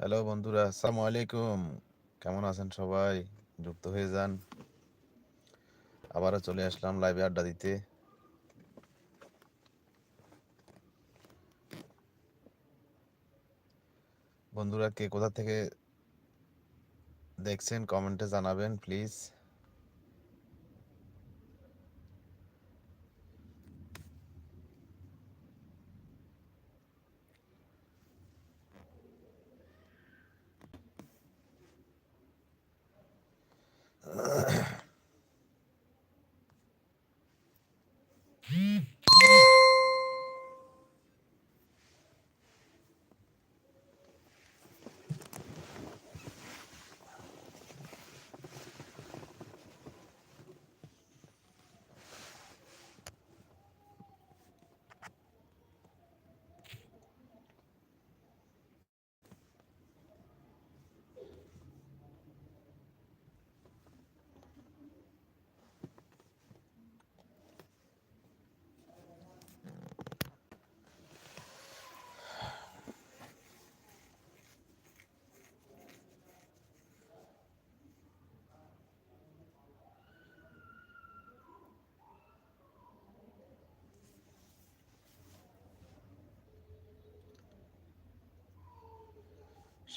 Hello বন্ধুরা, আসসালামু আলাইকুম। কেমন আছেন সবাই? যুক্ত হয়ে যান। আবারও চলে আসলাম লাইভে আড্ডা দিতে। বন্ধুরা, কে কোথা থেকে দেখছেন কমেন্টে জানাবেন প্লিজ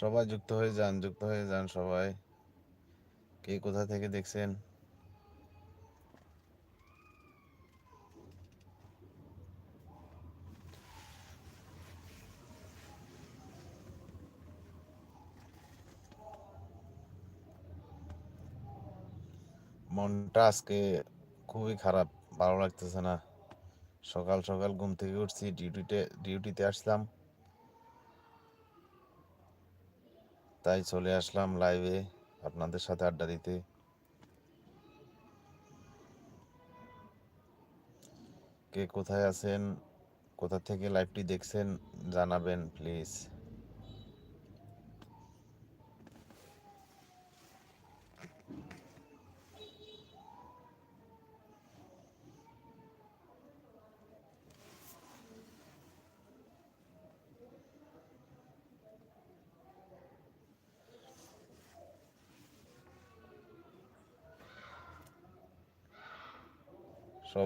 সবাই যুক্ত হয়ে যান, যুক্ত হয়ে যান সবাই। কে কোথা থেকে দেখছেন? মনটা আজকে খুবই খারাপ, ভালো লাগতেছে না। সকাল সকাল ঘুম থেকে উঠছি ডিউটিতে ডিউটিতে আসলাম। তাই চলে আসলাম লাইভে আপনাদের সাথে আড্ডা দিতে। কে কোথায় আছেন? কোথা থেকে লাইভটি দেখছেন? জানাবেন প্লিজ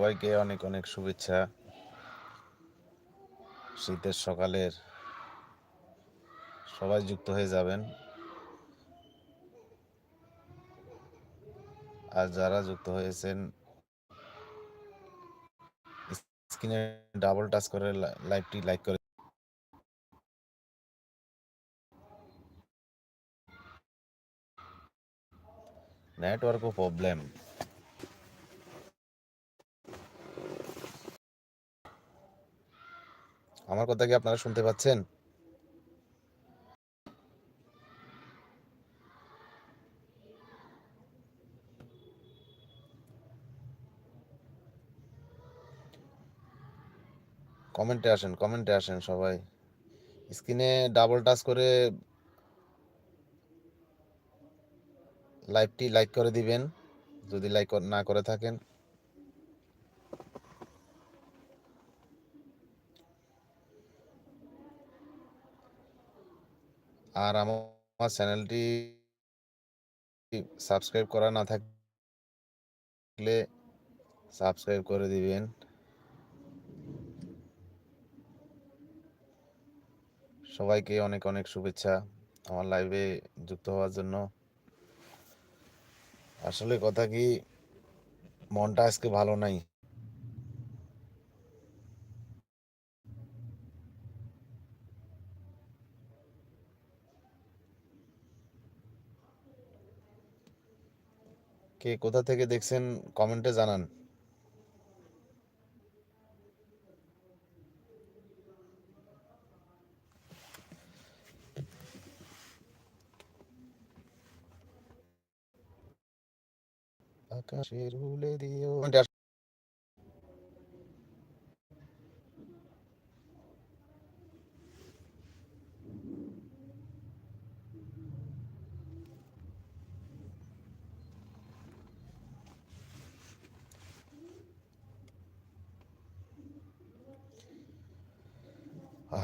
সবাইকে অনেক অনেক শুভেচ্ছা। শীতের সকালের সবাই যুক্ত হয়ে যাবেন। আর যারা যুক্ত হয়েছেন, স্ক্রিনে ডাবল টাচ করে লাইভটি লাইক করে নেটওয়ার্কও প্রবলেম আমার কথা কি আপনারা শুনতে পাচ্ছেন? কমেন্টে আসেন কমেন্টে আসেন সবাই। স্ক্রিনে ডাবল টাচ করে লাইভটি লাইক করে দিবেন। যদি লাইক না করে থাকেন। আর আমার চ্যানেলটি সাবস্ক্রাইব করা না থাকলে সাবস্ক্রাইব করে দিবেন। সবাইকে অনেক অনেক শুভেচ্ছা আমার লাইভে যুক্ত হওয়ার জন্য। আসলে কথা কি, মনটা আজকে ভালো নাই। কে কোথা থেকে দেখছেন কমেন্টে জানান। আকাশের হুলে দিও।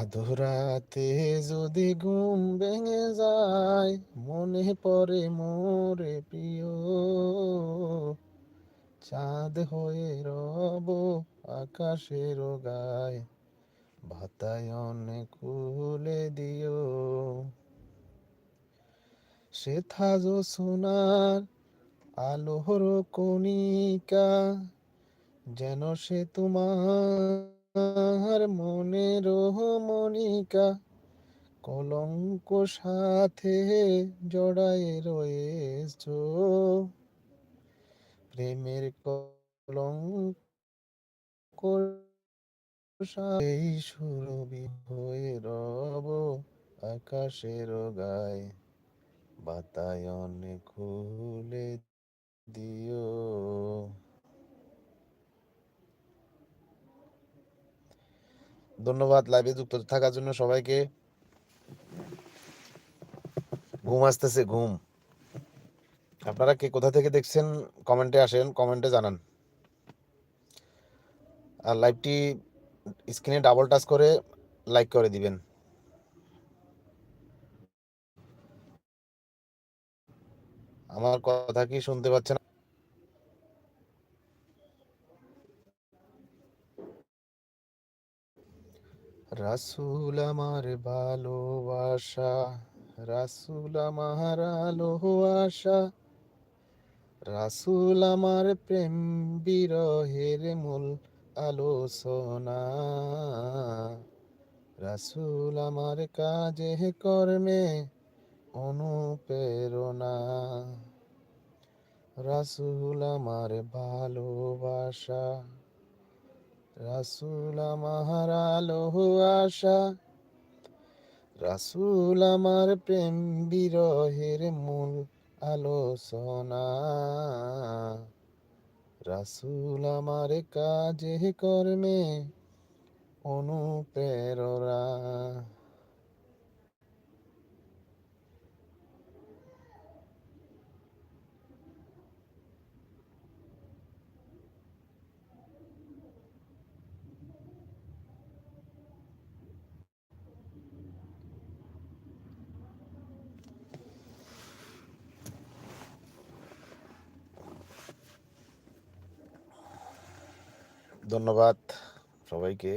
আধরাতে যদি ঘুম ভেঙে যায়, মনে পড়ে মোরে প্রিয়। চাঁদ হয়ে রব আকাশের গায় বাতায়ন খুলে দিও। সে থাজো সোনার আলোহর কণিকা, যেন সে তোমার মনের মনিকা কলঙ্ক সাথে জড়ায় রয়েছ। প্রেমের কলঙ্ক এই সুরবি হয়ে রব আকাশের গায়, বাতায়ন খুলে দিও। ধন্যবাদ লাইভে যুক্ত থাকার জন্য সবাইকে। ঘুম আসতেছে, ঘুম। আপনারা কে কোথা থেকে দেখছেন কমেন্টে আসেন কমেন্টে জানান। আর লাইভটি স্ক্রিনে ডাবল টাচ করে লাইক করে দিবেন। আমার কথা কি শুনতে পাচ্ছেন? রাসুল আমার ভালোবাসা রাসুল আমার আলো আশা, রাসুল আমার প্রেম বিরহের মূল আলোচনা, রাসুল আমার কাজে কর্মে অনুপ্রেরণা, রাসুল আমার ভালোবাসা। রাসুল আমার আলো আশা। রাসুল আমার প্রেম বিরহের মূল আলোচনা। রাসুল আমার কাজে কর্মে অনুপ্রেরণা। ধন্যবাদ সবাইকে।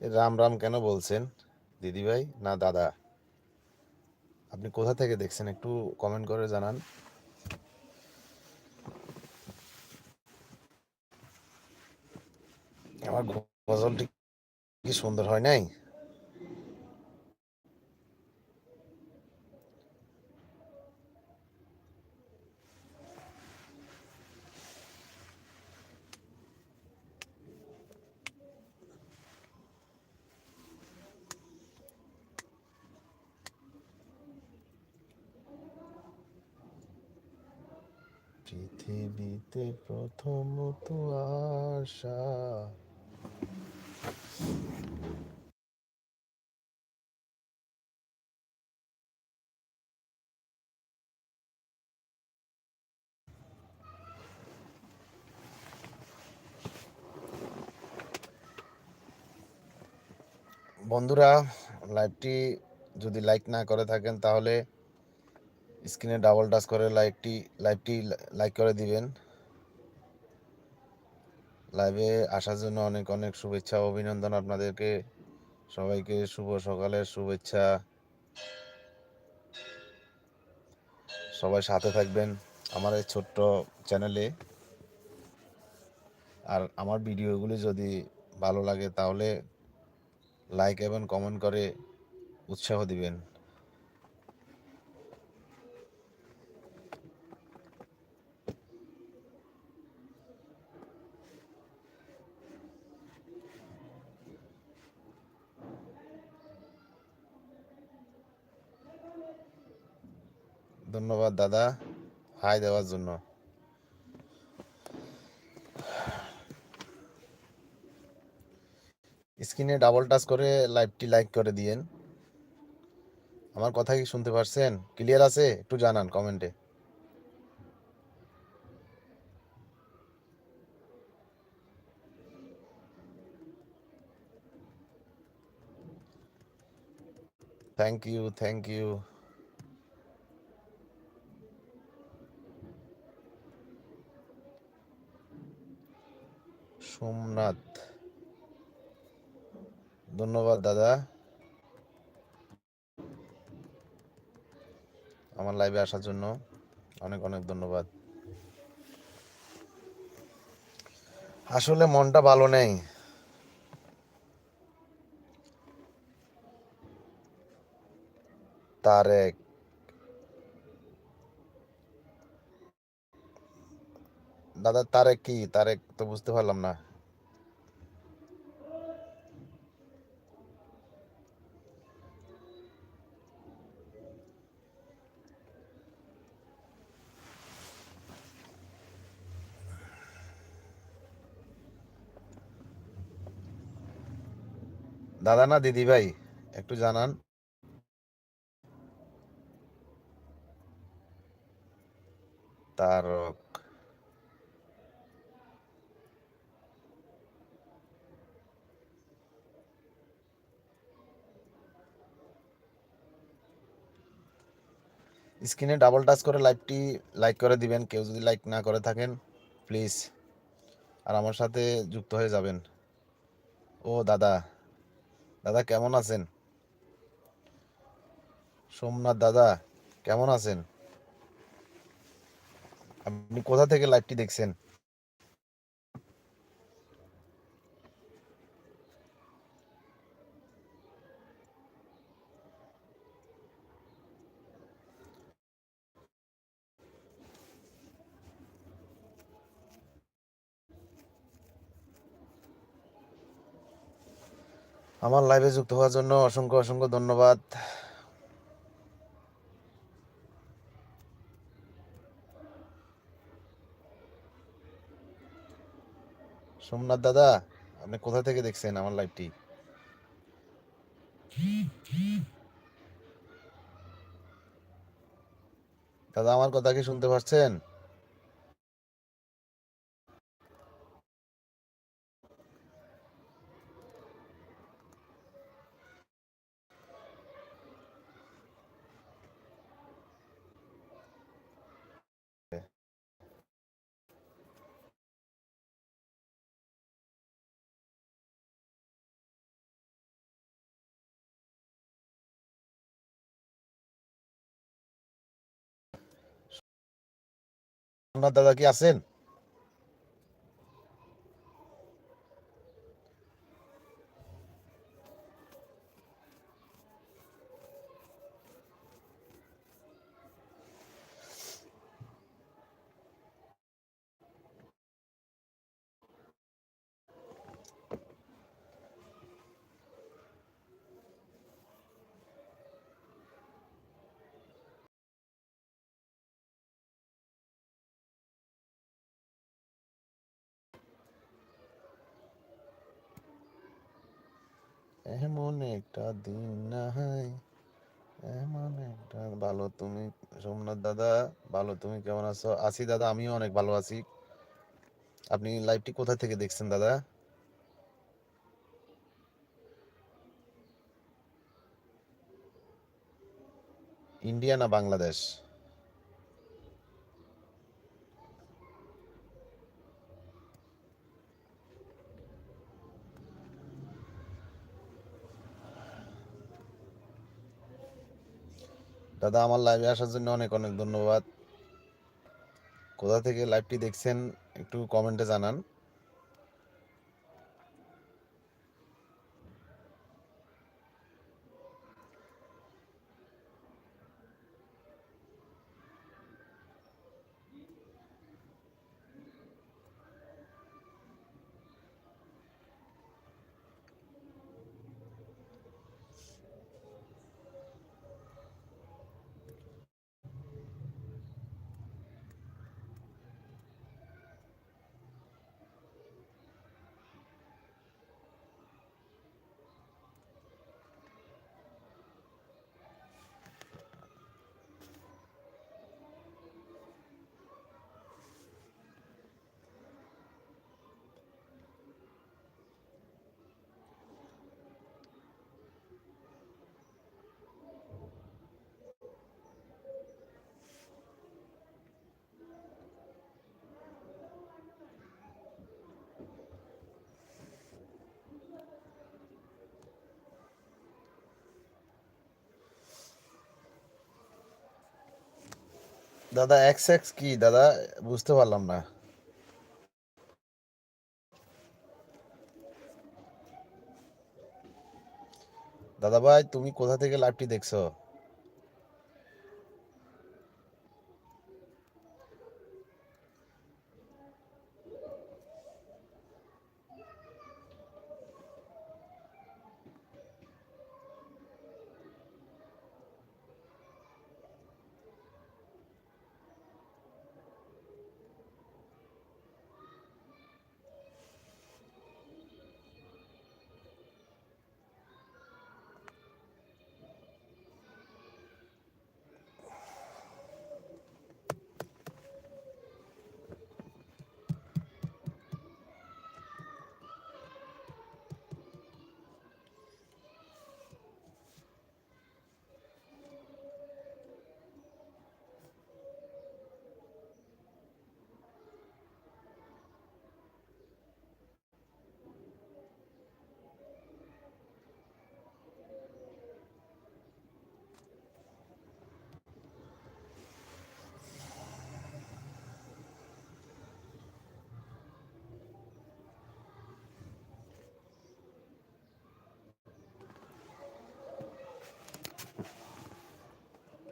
রাম রাম কেন বলছেন দিদি ভাই না দাদা? আপনি কোথা থেকে দেখছেন একটু কমেন্ট করে জানান। আমার গজলটি কি সুন্দর হয় নাই? পৃথিবীতে প্রথমত আশা। বন্ধুরা লাইভটি যদি লাইক না করে থাকেন তাহলে স্ক্রিনে ডাবল টাচ করে লাইকটি লাইভটি লাইক করে দিবেন। লাইভে আসার জন্য অনেক অনেক শুভেচ্ছা অভিনন্দন আপনাদেরকে। সবাইকে শুভ সকালের শুভেচ্ছা। সবাই সাথে থাকবেন আমার এই ছোট্ট চ্যানেলে আর আমার ভিডিওগুলি যদি ভালো লাগে তাহলে লাইক এবং কমেন্ট করে উৎসাহ দিবেন। ধন্যবাদ, দাদা। হাই দেওয়ার জন্য। স্ক্রিনে ডাবল টাচ করে লাইভটি লাইক করে দিয়েন। আমার কথা কি শুনতে পারছেন? ক্লিয়ার আছে? একটু জানান কমেন্টে thank you thank you Somnath. ধন্যবাদ, দাদা। আমার লাইভে আসার জন্য অনেক অনেক ধন্যবাদ। আসলে মনটা ভালো নেই। তারেক। দাদা, তারেক কি? তারেক তো বুঝতে পারলাম না। দাদা না দিদি ভাই? একটু জানান। তারক। স্ক্রিনে ডাবল টাচ করে লাইভটি লাইক করে দিবেন। কেউ যদি লাইক না করে থাকেন প্লিজ আর আমার সাথে যুক্ত হয়ে যাবেন। ও দাদা। দাদা কেমন আছেন? সোমনাথ দাদা কেমন আছেন? আপনি কোথা থেকে লাইভটি দেখছেন? আমার লাইভে যুক্ত হওয়ার জন্য অসংখ্য অসংখ্য ধন্যবাদ। সোমনাথ দাদা, আপনি কোথা থেকে দেখছেন আমার লাইভটি দাদা, আমার কথা কি শুনতে পাচ্ছেন? সোমনাথ দাদা কি আছেন এমন একটা দিন না এমন একটা, ভালো তুমি সোমনাথ দাদা, ভালো তুমি কেমন আছো? আছি দাদা, আমিও অনেক ভালো আছি। আপনি লাইভটি কোথা থেকে দেখছেন দাদা? ইন্ডিয়া না বাংলাদেশ? দাদা, আমার লাইভে আসার জন্য অনেক অনেক ধন্যবাদ। কোথা থেকে লাইভটি দেখছেন একটু কমেন্টে জানান। দাদা এক্স এক্স কি? দাদা, বুঝতে পারলাম না। দাদা ভাই, তুমি কোথা থেকে লাইভটি দেখছ?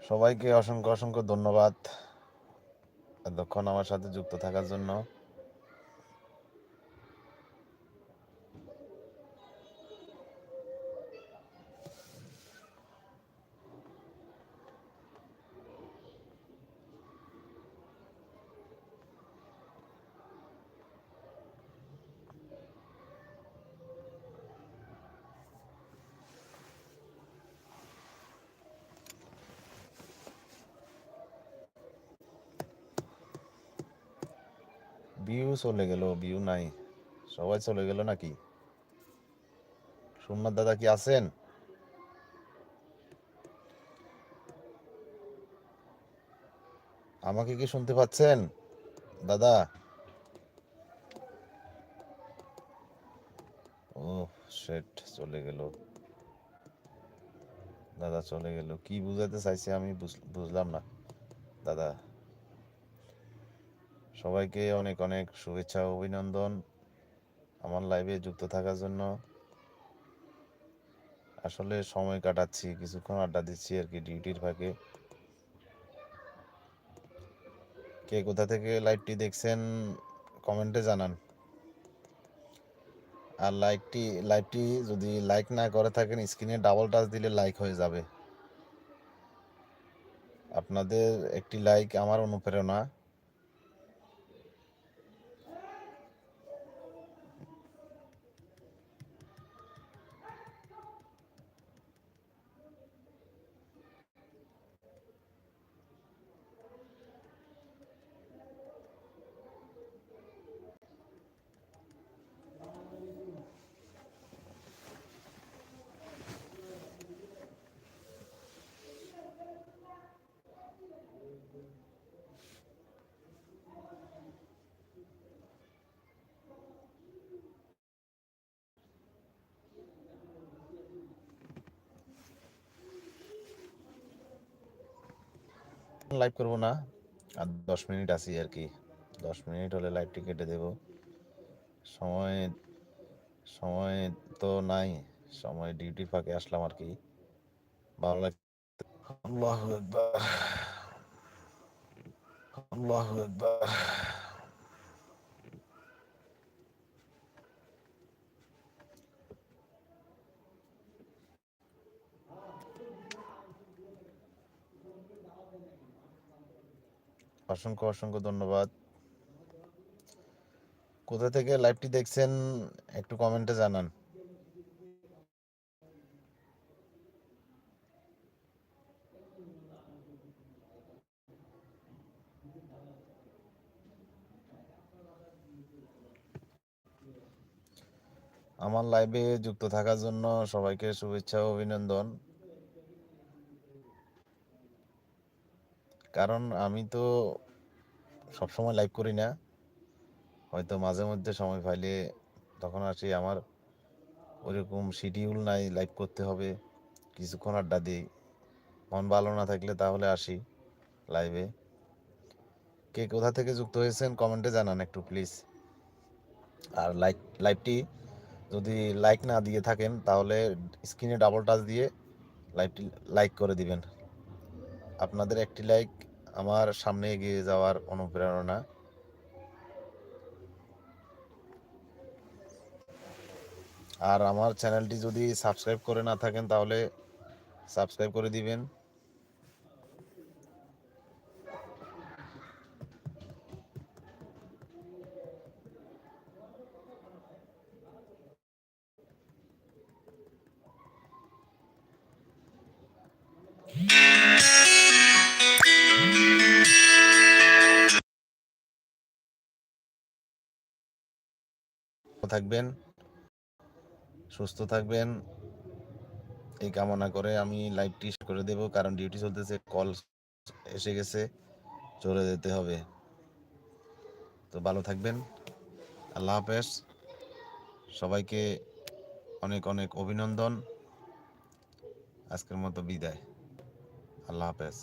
সবাইকে অসংখ্য অসংখ্য ধন্যবাদ এতক্ষণ আমার সাথে যুক্ত থাকার জন্য ভিউ চলে গেল ভিউ নাই। সবাই চলে গেল নাকি? সোমনাথ দাদা কি আছেন? আমাকে কি শুনতে পাচ্ছেন? দাদা? ও সেট চলে গেল। দাদা চলে গেল। কি বুঝাতে চাইছে আমি বুঝলাম না। দাদা? সবাইকে অনেক অনেক শুভেচ্ছা অভিনন্দন আমার লাইভে যুক্ত থাকার জন্য। আসলে সময় কাটাচ্ছি, কিছুক্ষণ আড্ডা দিচ্ছি আর কি ডিউটির ফাঁকে। কে কোথা থেকে লাইভটি দেখছেন কমেন্টে জানান। আর লাইকটি লাইভটি যদি লাইক না করে থাকেন স্ক্রিনে ডাবল টাচ দিলে লাইক হয়ে যাবে। আপনাদের একটি লাইক আমার অনুপ্রেরণা। লাইভ করব না। আর দশ মিনিট আছি আর কি। দশ মিনিট হলে লাইভটি কেটে দেব। সময় সময় তো নাই। সময় ডিউটি ফাঁকে আসলাম আর কি। ভালো লাগে আল্লাহ আল্লাহ অসংখ্য অসংখ্য ধন্যবাদ। কোথা থেকে লাইভটি দেখছেন, একটু কমেন্টে জানান। আমার লাইভে যুক্ত থাকার জন্য সবাইকে শুভেচ্ছা ও অভিনন্দন। কারণ আমি তো সবসময় লাইভ করি না। হয়তো মাঝে মধ্যে সময় পাইলে তখন আসি আমার ওইরকম শিডিউল নাই লাইভ করতে হবে, কিছুক্ষণ আড্ডা দিই। মন ভালো না থাকলে তাহলে আসি লাইভে কে কোথা থেকে যুক্ত হয়েছেন কমেন্টে জানান একটু প্লিজ আর লাইক লাইভটি যদি লাইক না দিয়ে থাকেন তাহলে স্ক্রিনে ডাবল টাচ দিয়ে লাইভটি লাইক করে দিবেন। আপনাদের একটি লাইক আমার সামনে এগিয়ে যাওয়ার অনুপ্রেরণা। আর আমার চ্যানেলটি যদি সাবস্ক্রাইব করে না থাকেন তাহলে সাবস্ক্রাইব করে দিবেন। থাকবেন, সুস্থ থাকবেন। এই কামনা করে আমি লাইভটি শেষ করে দেব, কারণ ডিউটি চলতেছে কল এসে গেছে, চলে যেতে হবে। তো ভালো থাকবেন, আল্লাহ হাফেজ। সবাইকে অনেক অনেক অভিনন্দন, আজকের মতো বিদায়, আল্লাহ হাফেজ।